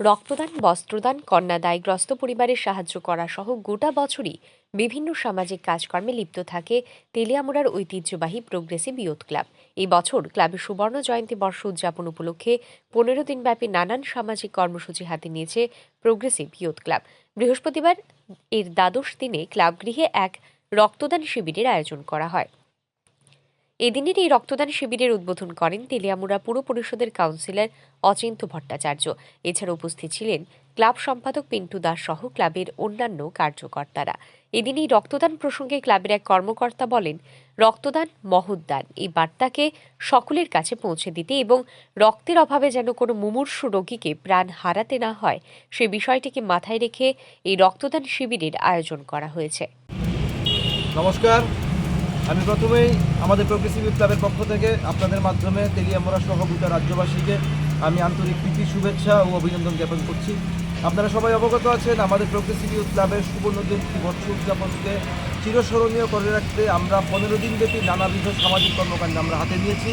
রক্তদান, বস্ত্রদান কন্যা দায়গ্রস্ত পরিবারের সাহায্য করা সহ গোটা বছরই বিভিন্ন সামাজিক কাজকর্মে লিপ্ত থাকে তেলিয়ামুড়ার ঐতিহ্যবাহী প্রোগ্রেসিভ ইয়ুথ ক্লাব। এই বছর ক্লাবের সুবর্ণ জয়ন্তী বর্ষ উদযাপন উপলক্ষে পনেরো দিনব্যাপী নানান সামাজিক কর্মসূচি হাতে নিয়েছে প্রোগ্রেসিভ ইয়ুথ ক্লাব। বৃহস্পতিবার এর দ্বাদশ দিনে ক্লাব গৃহে এক রক্তদান শিবিরের আয়োজন করা হয়। এদিনের এই রক্তদান শিবিরের উদ্বোধন করেন তেলিয়ামুড়া পুর পরিষদের কাউন্সিলর অচিন্ত ভট্টাচার্য। এছাড়া উপস্থিত ছিলেন ক্লাব সম্পাদক পিন্টু দাস সহ ক্লাবের অন্যান্য কার্যকর্তারা। এদিন এই রক্তদান প্রসঙ্গে ক্লাবের এক কর্মকর্তা বলেন, রক্তদান মহৎদান এই বার্তাকে সকলের কাছে পৌঁছে দিতে এবং রক্তের অভাবে যেন কোনো মুমূর্ষু রোগীকে প্রাণ হারাতে না হয়, সে বিষয়টিকে মাথায় রেখে এই রক্তদান শিবিরের আয়োজন করা হয়েছে। নমস্কার। আমি প্রথমেই আমাদের ইউথ ক্লাবের পক্ষ থেকে আপনাদের মাধ্যমে তেলিয়ামোড়া সহ গোটা রাজ্যবাসীকে আমি আন্তরিক প্রীতি, শুভেচ্ছা ও অভিনন্দন জ্ঞাপন করছি। আপনারা সবাই অবগত আছেন, আমাদের ইউথ ক্লাবের সুবর্ণ জয়ন্তী বর্ষ উদযাপনকে চিরস্মরণীয় করে রাখতে আমরা পনেরো দিনব্যাপী নানাবিধ সামাজিক কর্মকাণ্ড আমরা হাতে নিয়েছি।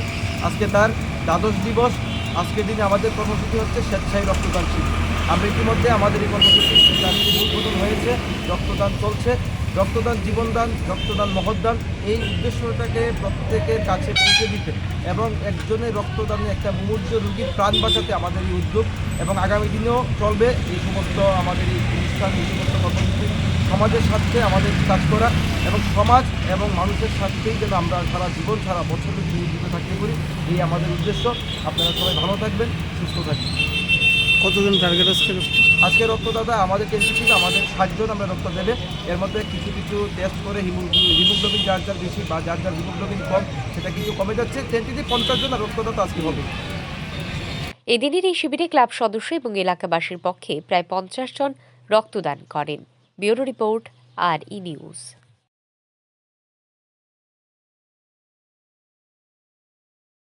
আজকে তার দ্বাদশ দিবস। আজকের দিনে আমাদের কর্মসূচি হচ্ছে স্বেচ্ছায় রক্তদান শিবির। আমরা ইতিমধ্যে আমাদের এই কর্মসূচির যাত্রী উদ্বোধন হয়েছে, রক্তদান চলছে। রক্তদান, জীবনদান, রক্তদান, মহৎদান, এই উদ্দেশ্যটাকে প্রত্যেকের কাছে পৌঁছে দিতে এবং একজনের রক্তদানে একটা মুমূর্য রুগীর প্রাণ বাঁচাতে আমাদের এই উদ্যোগ এবং আগামী দিনেও চলবে এই সমস্ত আমাদের এই অনুষ্ঠান, এই সমস্ত কর্মসূচি সমাজের স্বার্থে আমাদের কাজ করা এবং সমাজ এবং মানুষের স্বার্থেই যেন আমরা সারা জীবন, সারা বছর নিয়োজিত থাকতে পারি এই আমাদের উদ্দেশ্য। আপনারা সবাই ভালো থাকবেন, সুস্থ থাকবেন। কতজন টার্গেট আজকে আজকে রক্তদাতা আমাদের কেন্দ্র ছিল, আমাদের সাতজন আমরা রক্ত দেবে। এর মধ্যে কিছু কিছু টেস্ট করে হিমো- হিমোগ্লোবিন যার যার বেশি বা যার যার হিমোগ্লোবিন কম, সেটা কিছু কমে যাচ্ছে। টেন্টিতে পঞ্চাশ জন রক্তদাতা আজকে হবে। এদিনের এই শিবিরে ক্লাব সদস্য এবং এলাকাবাসীর পক্ষে প্রায় পঞ্চাশ জন রক্তদান করেন। ব্যুরো রিপোর্ট, আর ই নিউজ।